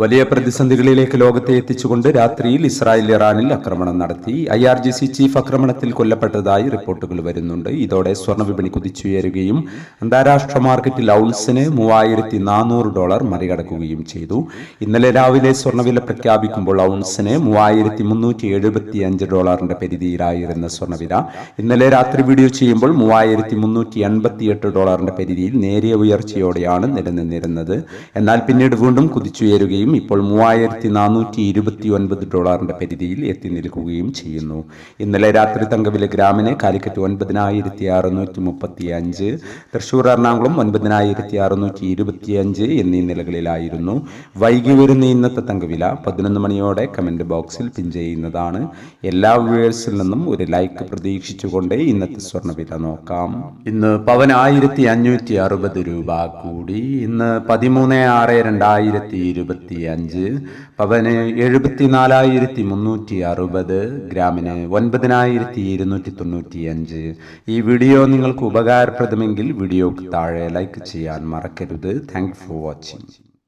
വലിയ പ്രതിസന്ധികളിലേക്ക് ലോകത്തെ എത്തിച്ചുകൊണ്ട് രാത്രിയിൽ ഇസ്രായേൽ ഇറാനിൽ ആക്രമണം നടത്തി. I R G C chief ആക്രമണത്തിൽ കൊല്ലപ്പെട്ടതായി റിപ്പോർട്ടുകൾ വരുന്നുണ്ട്. ഇതോടെ സ്വർണ വിപണി കുതിച്ചുയരുകയും അന്താരാഷ്ട്ര മാർക്കറ്റിൽ ഔൺസിന് മൂവായിരത്തി നാനൂറ് ഡോളർ മറികടക്കുകയും ചെയ്തു. ഇന്നലെ രാവിലെ സ്വർണവില പ്രഖ്യാപിക്കുമ്പോൾ ഔൺസിന് മൂവായിരത്തി മുന്നൂറ്റി എഴുപത്തി അഞ്ച് ഡോളറിന്റെ പരിധിയിലായിരുന്ന സ്വർണവില ഇന്നലെ രാത്രി വീഡിയോ ചെയ്യുമ്പോൾ മൂവായിരത്തി മുന്നൂറ്റി എൺപത്തി എട്ട് ഡോളറിന്റെ പരിധിയിൽ നേരിയ ഉയർച്ചയോടെയാണ് നിലനിന്നിരുന്നത്. എന്നാൽ പിന്നീട് വീണ്ടും കുതിച്ചുയരുകയും ഇപ്പോൾ മൂവായിരത്തി നാനൂറ്റി ഇരുപത്തി ഒൻപത് ഡോളറിന്റെ പരിധിയിൽ എത്തി നിൽക്കുകയും ചെയ്യുന്നു. ഇന്നലെ രാത്രി തങ്കവില ഗ്രാമിന് കാലിക്കറ്റ് ഒൻപതിനായിരത്തി അറുന്നൂറ്റി മുപ്പത്തി അഞ്ച് തൃശൂർ എറണാകുളം ഒൻപതിനായിരത്തി അറുന്നൂറ്റി ഇരുപത്തി അഞ്ച് എന്നീ നിലകളിലായിരുന്നു. വൈകി വരുന്ന ഇന്നത്തെ തങ്കവില പതിനൊന്ന് മണിയോടെ കമന്റ് ബോക്സിൽ പിൻ ചെയ്യുന്നതാണ്. എല്ലാ വ്യൂവേഴ്സിൽ നിന്നും ഒരു ലൈക്ക് പ്രതീക്ഷിച്ചുകൊണ്ട് ഇന്നത്തെ സ്വർണവില നോക്കാം. ഇന്ന് പവൻ ആയിരത്തി അഞ്ഞൂറ്റി അറുപത് രൂപ കൂടി. ഇന്ന് പതിമൂന്ന് ആറ് രണ്ടായിരത്തി ഇരുപത്തി അഞ്ച് പവന് എഴുപത്തി നാലായിരത്തി മുന്നൂറ്റി അറുപത് ഗ്രാമിന് ഒൻപതിനായിരത്തി ഇരുന്നൂറ്റി തൊണ്ണൂറ്റി അഞ്ച് ഈ വീഡിയോ നിങ്ങൾക്ക് ഉപകാരപ്രദമെങ്കിൽ വീഡിയോക്ക് താഴെ ലൈക്ക് ചെയ്യാൻ മറക്കരുത്. Thank for watching